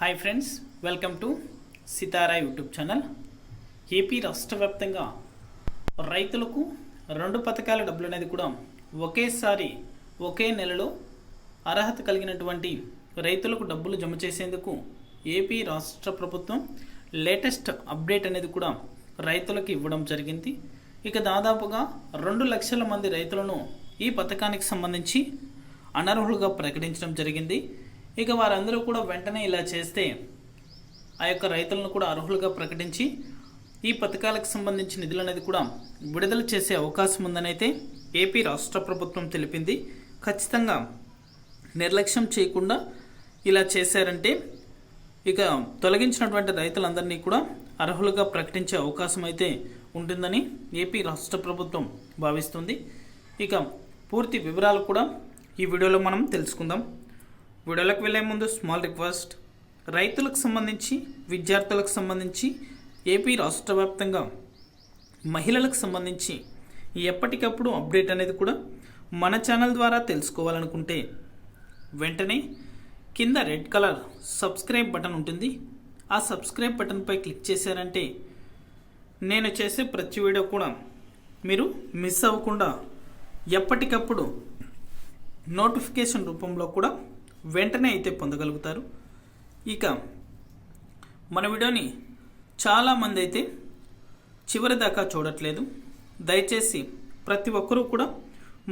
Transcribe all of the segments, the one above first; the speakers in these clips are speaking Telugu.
Hi friends welcome to Sitara YouTube channel AP రాష్ట్ర వ్యాప్తంగా రైతులకు రెండు పథకాల డబ్బులు అనేది కూడా ఒకేసారి ఒకే నెలలో అర్హత కలిగినటువంటి రైతులకు డబ్బులు జమ చేసేందుకు ఏపీ రాష్ట్ర ప్రభుత్వం లేటెస్ట్ అప్డేట్ అనేది కూడా రైతులకు ఇవ్వడం జరిగింది. ఇక దాదాపుగా రెండు లక్షల మంది రైతులను ఈ పథకానికి సంబంధించి అనర్హులుగా ప్రకటించడం జరిగింది. ఇక వారందరూ కూడా వెంటనే ఇలా చేస్తే ఆ యొక్క రైతులను కూడా అర్హులుగా ప్రకటించి ఈ పథకాలకు సంబంధించిన నిధులు అనేది కూడా విడుదల చేసే అవకాశం ఉందని అయితే ఏపీ రాష్ట్ర ప్రభుత్వం తెలిపింది. ఖచ్చితంగా నిర్లక్ష్యం చేయకుండా ఇలా చేశారంటే ఇక తొలగించినటువంటి రైతులందరినీ కూడా అర్హులుగా ప్రకటించే అవకాశం అయితే ఉంటుందని ఏపీ రాష్ట్ర ప్రభుత్వం భావిస్తుంది. ఇక పూర్తి వివరాలు కూడా ఈ వీడియోలో మనం తెలుసుకుందాం. వీడియోలోకి వెళ్ళే ముందు స్మాల్ రిక్వెస్ట్. రైతులకు సంబంధించి విద్యార్థులకు సంబంధించి ఏపీ రాష్ట్ర వ్యాప్తంగా మహిళలకు సంబంధించి ఎప్పటికప్పుడు అప్డేట్ అనేది కూడా మన ఛానల్ ద్వారా తెలుసుకోవాలనుకుంటే వెంటనే కింద రెడ్ కలర్ సబ్స్క్రైబ్ బటన్ ఉంటుంది. ఆ సబ్స్క్రైబ్ బటన్పై క్లిక్ చేశారంటే నేను చేసే ప్రతి వీడియో కూడా మీరు మిస్ అవ్వకుండా ఎప్పటికప్పుడు నోటిఫికేషన్ రూపంలో కూడా వెంటనే అయితే పొందగలుగుతారు. ఇక మన వీడియోని చాలామంది అయితే చివరి దాకా చూడట్లేదు. దయచేసి ప్రతి ఒక్కరూ కూడా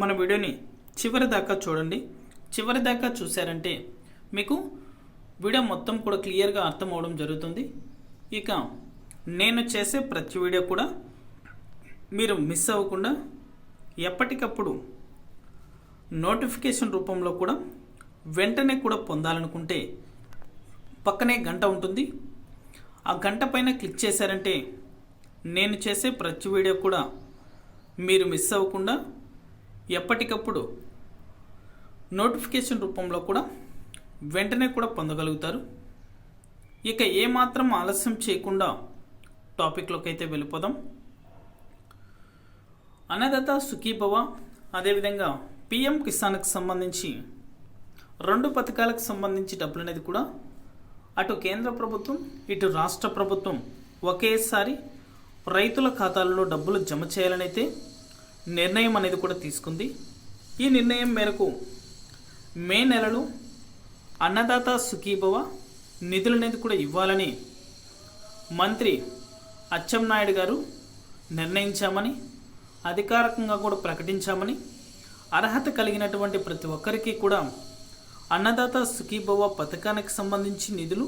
మన వీడియోని చివరి దాకా చూడండి. చివరి దాకా చూశారంటే మీకు వీడియో మొత్తం కూడా క్లియర్గా అర్థం అవడం జరుగుతుంది. ఇక నేను చేసే ప్రతి వీడియో కూడా మీరు మిస్ అవ్వకుండా ఎప్పటికప్పుడు నోటిఫికేషన్ రూపంలో కూడా వెంటనే కూడా పొందాలనుకుంటే పక్కనే గంట ఉంటుంది. ఆ గంట పైన క్లిక్ చేశారంటే నేను చేసే ప్రతి వీడియో కూడా మీరు మిస్ అవ్వకుండా ఎప్పటికప్పుడు నోటిఫికేషన్ రూపంలో కూడా వెంటనే కూడా పొందగలుగుతారు. ఇక ఏమాత్రం ఆలస్యం చేయకుండా టాపిక్లోకి అయితే వెళ్ళిపోదాం. అన్నదాత సుఖీభవ అదేవిధంగా పిఎం కిసాన్కి సంబంధించి రెండు పథకాలకు సంబంధించి డబ్బులు అనేది కూడా అటు కేంద్ర ప్రభుత్వం ఇటు రాష్ట్ర ప్రభుత్వం ఒకేసారి రైతుల ఖాతాలలో డబ్బులు జమ చేయాలని అయితే నిర్ణయం అనేది కూడా తీసుకుంది. ఈ నిర్ణయం మేరకు మే నెలలో అన్నదాత సుఖీభవ నిధులు అనేది కూడా ఇవ్వాలని మంత్రి అచ్చెన్నాయుడు గారు నిర్ణయించామని అధికారికంగా కూడా ప్రకటించామని అర్హత కలిగినటువంటి ప్రతి ఒక్కరికి కూడా అన్నదాత సుఖీభవ పథకానికి సంబంధించి నిధులు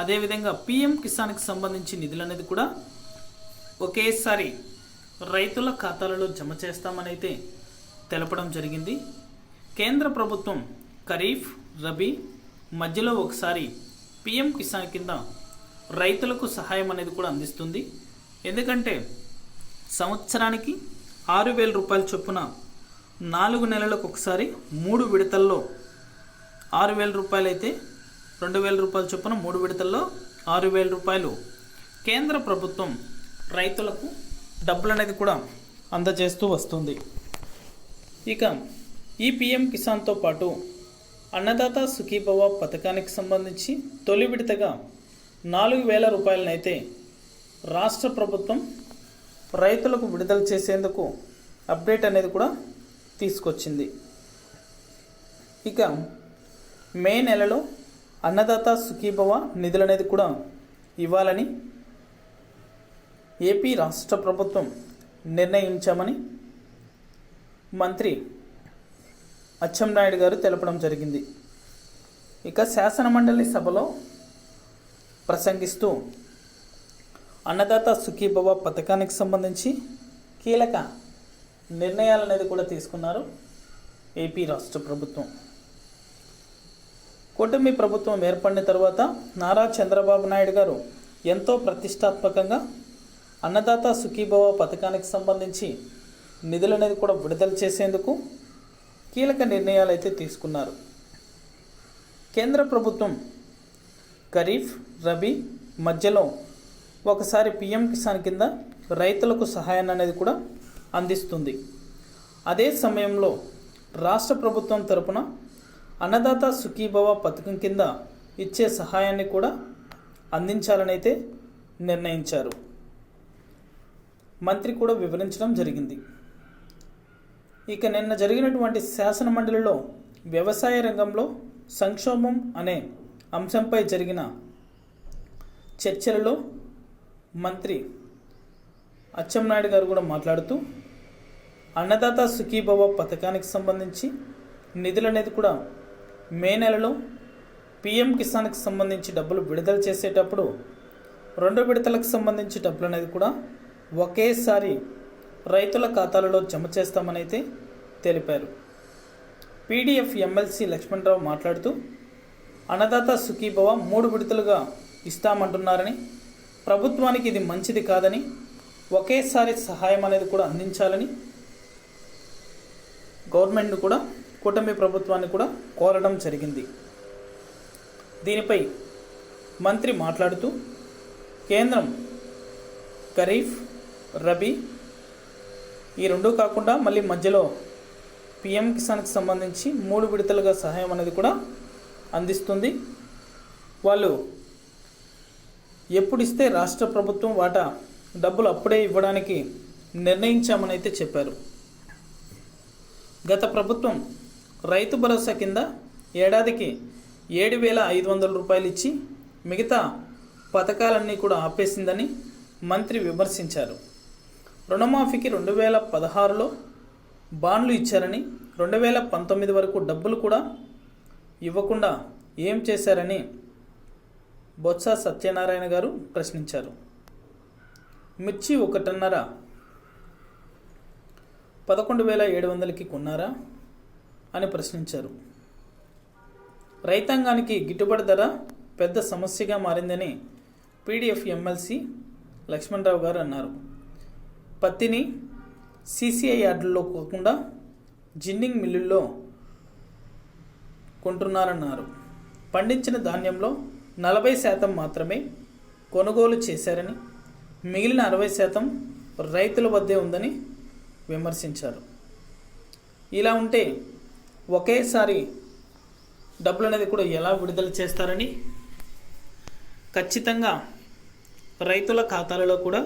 అదేవిధంగా పిఎం కిసాన్కి సంబంధించి నిధులు అనేది కూడా ఒకేసారి రైతుల ఖాతాలలో జమ చేస్తామనైతే తెలపడం జరిగింది. కేంద్ర ప్రభుత్వం ఖరీఫ్ రబీ మధ్యలో ఒకసారి పిఎం కిసాన్ కింద రైతులకు సహాయం అనేది కూడా అందిస్తుంది. ఎందుకంటే సంవత్సరానికి ఆరు వేల రూపాయల చొప్పున నాలుగు నెలలకు ఒకసారి మూడు విడతల్లో ఆరు వేల రూపాయలు అయితే రెండు వేల రూపాయల చొప్పున మూడు విడతల్లో ఆరు వేల రూపాయలు. కేంద్ర ప్రభుత్వం రైతులకు డబ్బులు అనేది కూడా అందజేస్తూ వస్తుంది. ఇక ఈ పిఎం కిసాన్తో పాటు అన్నదాత సుఖీభవ పథకానికి సంబంధించి తొలి విడతగా నాలుగు వేల రూపాయలనైతే రాష్ట్ర ప్రభుత్వం రైతులకు విడుదల చేసేందుకు అప్డేట్ అనేది కూడా తీసుకొచ్చింది. ఇక మే నెలలో అన్నదాత సుఖీభవ నిధులు అనేది కూడా ఇవ్వాలని ఏపీ రాష్ట్ర ప్రభుత్వం నిర్ణయించామని మంత్రి అచ్చెంనాయుడు గారు తెలపడం జరిగింది. ఇక శాసనమండలి సభలో ప్రసంగిస్తూ అన్నదాత సుఖీభవ పథకానికి సంబంధించి కీలక నిర్ణయాలనేది కూడా తీసుకున్నారు ఏపీ రాష్ట్ర ప్రభుత్వం. కూటమి ప్రభుత్వం ఏర్పడిన తర్వాత నారా చంద్రబాబు నాయుడు గారు ఎంతో ప్రతిష్టాత్మకంగా అన్నదాత సుఖీభవ పథకానికి సంబంధించి నిధులు అనేది కూడా విడుదల చేసేందుకు కీలక నిర్ణయాలు అయితే తీసుకున్నారు. కేంద్ర ప్రభుత్వం ఖరీఫ్ రబీ మధ్యలో ఒకసారి పిఎం కిసాన్ కింద రైతులకు సహాయాన్ని అనేది కూడా అందిస్తుంది. అదే సమయంలో రాష్ట్ర ప్రభుత్వం తరపున అన్నదాత సుఖీభవ పథకం కింద ఇచ్చే సహాయాన్ని కూడా అందించాలని అయితే నిర్ణయించారు. మంత్రి కూడా వివరించడం జరిగింది. ఇక నిన్న జరిగినటువంటి శాసన మండలిలో వ్యవసాయ రంగంలో సంక్షోభం అనే అంశంపై జరిగిన చర్చలలో మంత్రి అచ్చెంనాయుడు గారు కూడా మాట్లాడుతూ అన్నదాత సుఖీభవ పథకానికి సంబంధించి నిధులు అనేది కూడా మే నెలలో పిఎం కిసాన్కి సంబంధించి డబ్బులు విడుదల చేసేటప్పుడు రెండు విడతలకు సంబంధించి డబ్బులు అనేది కూడా ఒకేసారి రైతుల ఖాతాలలో జమ చేస్తామని అయితే తెలిపారు. పీడిఎఫ్ ఎమ్మెల్సీ లక్ష్మణరావు మాట్లాడుతూ అన్నదాత సుఖీభవ మూడు విడతలుగా ఇస్తామంటున్నారని ప్రభుత్వానికి ఇది మంచిది కాదని ఒకేసారి సహాయం అనేది కూడా అందించాలని గవర్నమెంట్ను కూడా కూటమి ప్రభుత్వాన్ని కూడా కోరడం జరిగింది. దీనిపై మంత్రి మాట్లాడుతూ కేంద్రం ఖరీఫ్ రబీ ఈ రెండు కాకుండా మళ్ళీ మధ్యలో పిఎం కిసాన్కి సంబంధించి మూడు విడతలుగా సహాయం అనేది కూడా అందిస్తుంది. వాళ్ళు ఎప్పుడు ఇస్తే రాష్ట్ర ప్రభుత్వం వాటా డబ్బులు అప్పుడే ఇవ్వడానికి నిర్ణయించామని అయితే చెప్పారు. గత ప్రభుత్వం రైతు భరోసా కింద ఏడాదికి ఏడు వేల ఐదు వందల రూపాయలు ఇచ్చి మిగతా పథకాలన్నీ కూడా ఆపేసిందని మంత్రి విమర్శించారు. రుణమాఫీకి రెండు వేల పదహారులో బాండ్లు ఇచ్చారని రెండు వేల పంతొమ్మిది వరకు డబ్బులు కూడా ఇవ్వకుండా ఏం చేశారని బొత్స సత్యనారాయణ గారు ప్రశ్నించారు. మిర్చి ఒకటిన్నర పదకొండు వేల ఏడు వందలకి కొన్నారా? అని ప్రశ్నించారు. రైతాంగానికి గిట్టుబాటు ధర పెద్ద సమస్యగా మారిందని పీడిఎఫ్ ఎమ్మెల్సీ లక్ష్మణరావు గారు అన్నారు. పత్తిని సీసీఐ యార్డుల్లో కాకుండా జిన్నింగ్ మిల్లుల్లో కొంటున్నారన్నారు. పండించిన ధాన్యంలో నలభై శాతం మాత్రమే కొనుగోలు చేశారని మిగిలిన అరవై శాతం రైతుల వద్దే ఉందని విమర్శించారు. ఇలా ఉంటే ఒకేసారి డబ్బులు అనేది కూడా ఎలా విడుదల చేస్తారని ఖచ్చితంగా రైతుల ఖాతాలలో కూడా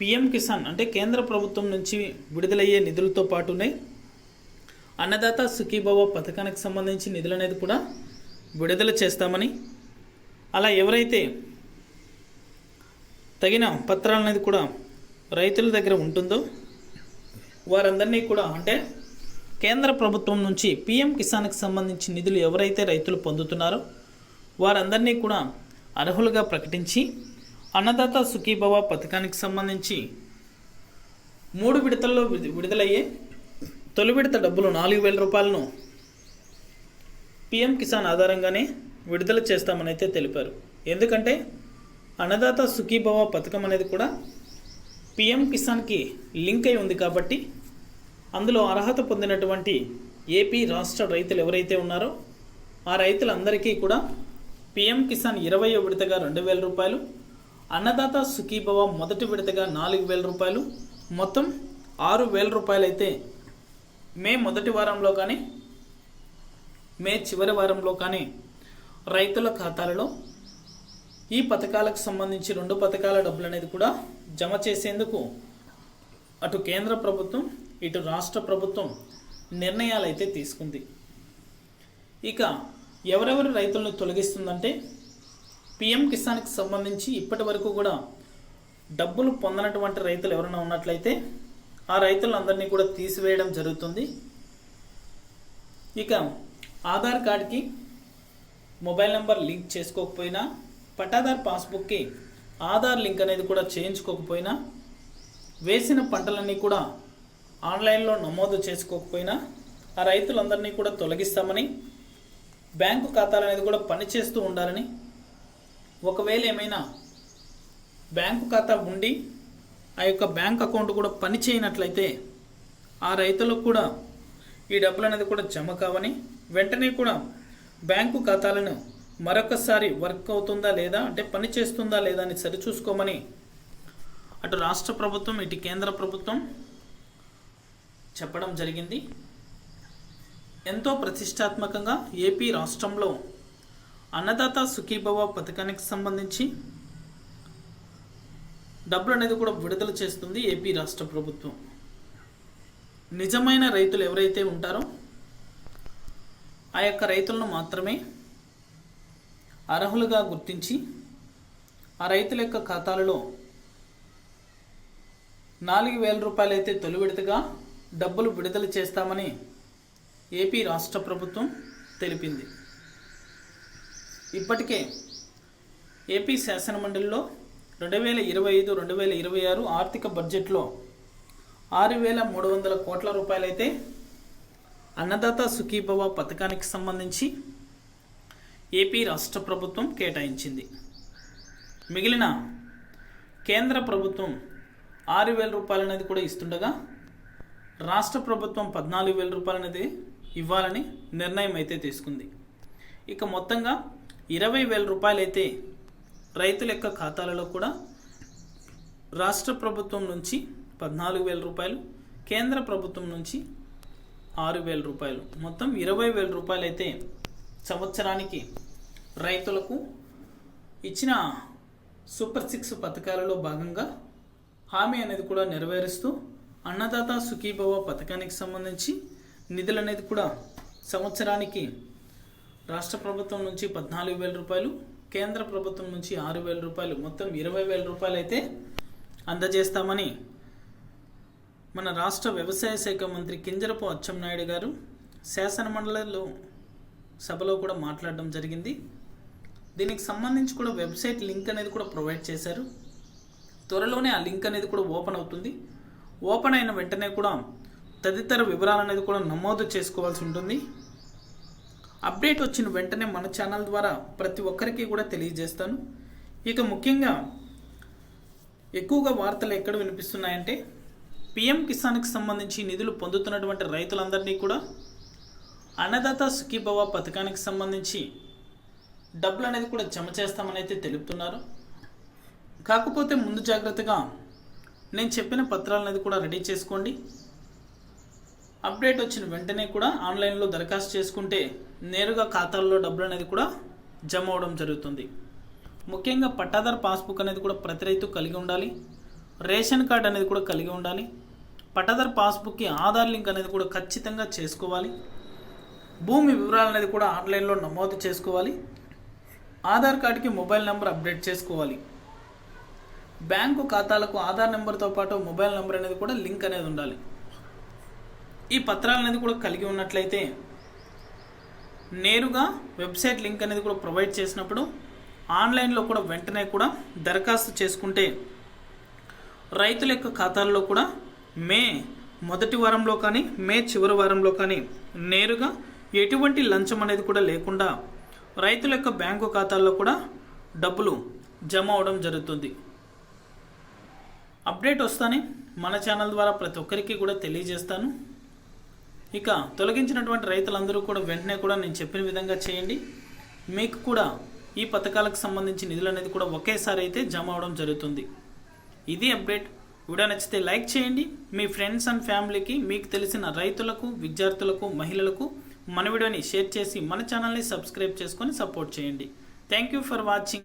పిఎం కిసాన్ అంటే కేంద్ర ప్రభుత్వం నుంచి విడుదలయ్యే నిధులతో పాటునే అన్నదాత సుఖీభవ పథకానికి సంబంధించి నిధులు అనేది కూడా విడుదల చేస్తామని అలా ఎవరైతే తగిన పత్రాలు అనేది కూడా రైతుల దగ్గర ఉంటుందో వారందరినీ కూడా అంటే కేంద్ర ప్రభుత్వం నుంచి పిఎం కిసాన్కి సంబంధించి నిధులు ఎవరైతే రైతులు పొందుతున్నారో వారందరినీ కూడా అర్హులుగా ప్రకటించి అన్నదాత సుఖీభవ పథకానికి సంబంధించి మూడు విడతల్లో విడుదలయ్యే తొలి విడత డబ్బులు నాలుగు వేల రూపాయలను పిఎం కిసాన్ ఆధారంగానే విడుదల చేస్తామని అయితే తెలిపారు. ఎందుకంటే అన్నదాత సుఖీభవ పథకం అనేది కూడా పిఎం కిసాన్కి లింక్ అయి ఉంది కాబట్టి అందులో అర్హత పొందినటువంటి ఏపీ రాష్ట్ర రైతులు ఎవరైతే ఉన్నారో ఆ రైతులందరికీ కూడా పిఎం కిసాన్ ఇరవై విడతగా రెండు వేల రూపాయలు అన్నదాత సుఖీభవ మొదటి విడతగా నాలుగు వేల రూపాయలు మొత్తం ఆరు వేల రూపాయలు అయితే మే మొదటి వారంలో కానీ మే చివరి వారంలో కానీ రైతుల ఖాతాలలో ఈ పథకాలకు సంబంధించి రెండు పథకాల డబ్బులు అనేది కూడా జమ చేసేందుకు అటు కేంద్ర ప్రభుత్వం ఇటు రాష్ట్ర ప్రభుత్వం నిర్ణయాలు అయితే తీసుకుంది. ఇక ఎవరెవరు రైతులను తొలగిస్తుందంటే పిఎం కిసాన్కి సంబంధించి ఇప్పటి వరకు కూడా డబ్బులు పొందనటువంటి రైతులు ఎవరైనా ఉన్నట్లయితే ఆ రైతులందరినీ కూడా తీసివేయడం జరుగుతుంది. ఇక ఆధార్ కార్డ్కి మొబైల్ నెంబర్ లింక్ చేసుకోకపోయినా పట్టాదార్ పాస్బుక్కి ఆధార్ లింక్ అనేది కూడా చేయించుకోకపోయినా వేసిన పంటలన్నీ కూడా ఆన్లైన్లో నమోదు చేసుకోకపోయినా ఆ రైతులందరినీ కూడా తొలగిస్తామని బ్యాంకు ఖాతాలు అనేది కూడా పనిచేస్తూ ఉండాలని ఒకవేళ ఏమైనా బ్యాంకు ఖాతా ఉండి ఆ యొక్క బ్యాంక్ అకౌంట్ కూడా పని చేయనట్లయితే ఆ రైతులకు కూడా ఈ డబ్బులు అనేది కూడా జమ కావని వెంటనే కూడా బ్యాంకు ఖాతాలను మరొకసారి వర్క్ అవుతుందా లేదా అంటే పని చేస్తుందా లేదా అని సరిచూసుకోమని అటు రాష్ట్ర ప్రభుత్వం ఇటు కేంద్ర ప్రభుత్వం చెప్పడం జరిగింది. ఎంతో ప్రతిష్టాత్మకంగా ఏపీ రాష్ట్రంలో అన్నదాత సుఖీభవ పథకానికి సంబంధించి డబ్బులు అనేది కూడా విడుదల చేస్తుంది ఏపీ రాష్ట్ర ప్రభుత్వం. నిజమైన రైతులు ఎవరైతే ఉంటారో ఆ యొక్క రైతులను మాత్రమే అర్హులుగా గుర్తించి ఆ రైతుల యొక్క ఖాతాలలో నాలుగు వేల రూపాయలు అయితే తొలి విడతగా డబ్బులు విడుదల చేస్తామని ఏపీ రాష్ట్ర ప్రభుత్వం తెలిపింది. ఇప్పటికే ఏపీ శాసనమండలిలో రెండు వేల ఇరవై ఐదు రెండు వేల ఇరవై ఆరు ఆర్థిక బడ్జెట్లో ఆరు వేల మూడు వందల కోట్ల రూపాయలైతే అన్నదాత సుఖీభవ పథకానికి సంబంధించి ఏపీ రాష్ట్ర ప్రభుత్వం కేటాయించింది. మిగిలిన కేంద్ర ప్రభుత్వం ఆరు వేల రూపాయలు అనేది కూడా ఇస్తుండగా రాష్ట్ర ప్రభుత్వం పద్నాలుగు వేల రూపాయలనేది ఇవ్వాలని నిర్ణయం అయితే తీసుకుంది. ఇక మొత్తంగా ఇరవై వేల రూపాయలైతే రైతుల యొక్క ఖాతాలలో కూడా రాష్ట్ర ప్రభుత్వం నుంచి పద్నాలుగు వేల రూపాయలు కేంద్ర ప్రభుత్వం నుంచి ఆరు వేల రూపాయలు. మొత్తం ఇరవై వేల రూపాయలైతే సంవత్సరానికి రైతులకు ఇచ్చిన సూపర్ సిక్స్ పథకాలలో భాగంగా హామీ అనేది కూడా నెరవేరుస్తూ అన్నదాత సుఖీభవ పథకానికి సంబంధించి నిధులు అనేది కూడా సంవత్సరానికి రాష్ట్ర ప్రభుత్వం నుంచి పద్నాలుగు వేల రూపాయలు కేంద్ర ప్రభుత్వం నుంచి ఆరు వేల రూపాయలు మొత్తం ఇరవై వేల రూపాయలు అయితే అందజేస్తామని మన రాష్ట్ర వ్యవసాయ శాఖ మంత్రి కింజరపు అచ్చెన్నాయుడు గారు శాసనమండలిలో సభలో కూడా మాట్లాడడం జరిగింది. దీనికి సంబంధించి కూడా వెబ్సైట్ లింక్ అనేది కూడా ప్రొవైడ్ చేశారు. త్వరలోనే ఆ లింక్ అనేది కూడా ఓపెన్ అవుతుంది. ఓపెన్ అయిన వెంటనే కూడా తదితర వివరాలు అనేది కూడా నమోదు చేసుకోవాల్సి ఉంటుంది. అప్డేట్ వచ్చిన వెంటనే మన ఛానల్ ద్వారా ప్రతి ఒక్కరికి కూడా తెలియజేస్తాను. ఇక ముఖ్యంగా ఎక్కువగా వార్తలు ఎక్కడ వినిపిస్తున్నాయంటే పిఎం కిసాన్కి సంబంధించి నిధులు పొందుతున్నటువంటి రైతులందరినీ కూడా అన్నదాత సుఖీభవ పథకానికి సంబంధించి డబ్బులు అనేది కూడా జమ చేస్తామని అయితే తెలుపుతున్నారు. కాకపోతే ముందు జాగ్రత్తగా నేను చెప్పిన పత్రాలు అనేది కూడా రెడీ చేసుకోండి. అప్డేట్ వచ్చిన వెంటనే కూడా ఆన్లైన్లో దరఖాస్తు చేసుకుంటే నేరుగా ఖాతాల్లో డబ్బులు అనేది కూడా జమ అవడం జరుగుతుంది. ముఖ్యంగా పట్టాదారు పాస్బుక్ అనేది కూడా ప్రతి రైతు కలిగి ఉండాలి. రేషన్ కార్డ్ అనేది కూడా కలిగి ఉండాలి. పట్టాదారు పాస్బుక్కి ఆధార్ లింక్ అనేది కూడా ఖచ్చితంగా చేసుకోవాలి. భూమి వివరాలు అనేది కూడా ఆన్లైన్లో నమోదు చేసుకోవాలి. ఆధార్ కార్డుకి మొబైల్ నెంబర్ అప్డేట్ చేసుకోవాలి. బ్యాంకు ఖాతాలకు ఆధార్ నెంబర్తో పాటు మొబైల్ నెంబర్ అనేది కూడా లింక్ అనేది ఉండాలి. ఈ పత్రాలు అనేది కూడా కలిగి ఉన్నట్లయితే నేరుగా వెబ్సైట్ లింక్ అనేది కూడా ప్రొవైడ్ చేసినప్పుడు ఆన్లైన్లో కూడా వెంటనే కూడా దరఖాస్తు చేసుకుంటే రైతుల యొక్క ఖాతాల్లో కూడా మే మొదటి వారంలో కానీ మే చివరి వారంలో కానీ నేరుగా ఎటువంటి లంచం అనేది కూడా లేకుండా రైతుల యొక్క బ్యాంకు ఖాతాల్లో కూడా డబ్బులు జమ అవడం జరుగుతుంది. అప్డేట్ వస్తానే మన ఛానల్ ద్వారా ప్రతి ఒక్కరికి కూడా తెలియజేస్తాను. ఇక తొలగించినటువంటి రైతులందరూ కూడా వెంటనే కూడా నేను చెప్పిన విధంగా చేయండి. మీకు కూడా ఈ పథకాలకు సంబంధించి నిధులు అనేది కూడా ఒకేసారి అయితే జమ అవడం జరుగుతుంది. ఇది అప్డేట్. వీడియో నచ్చితే లైక్ చేయండి. మీ ఫ్రెండ్స్ అండ్ ఫ్యామిలీకి మీకు తెలిసిన రైతులకు విద్యార్థులకు మహిళలకు మన వీడియోని షేర్ చేసి మన ఛానల్ని సబ్స్క్రైబ్ చేసుకొని సపోర్ట్ చేయండి. Thank you for watching.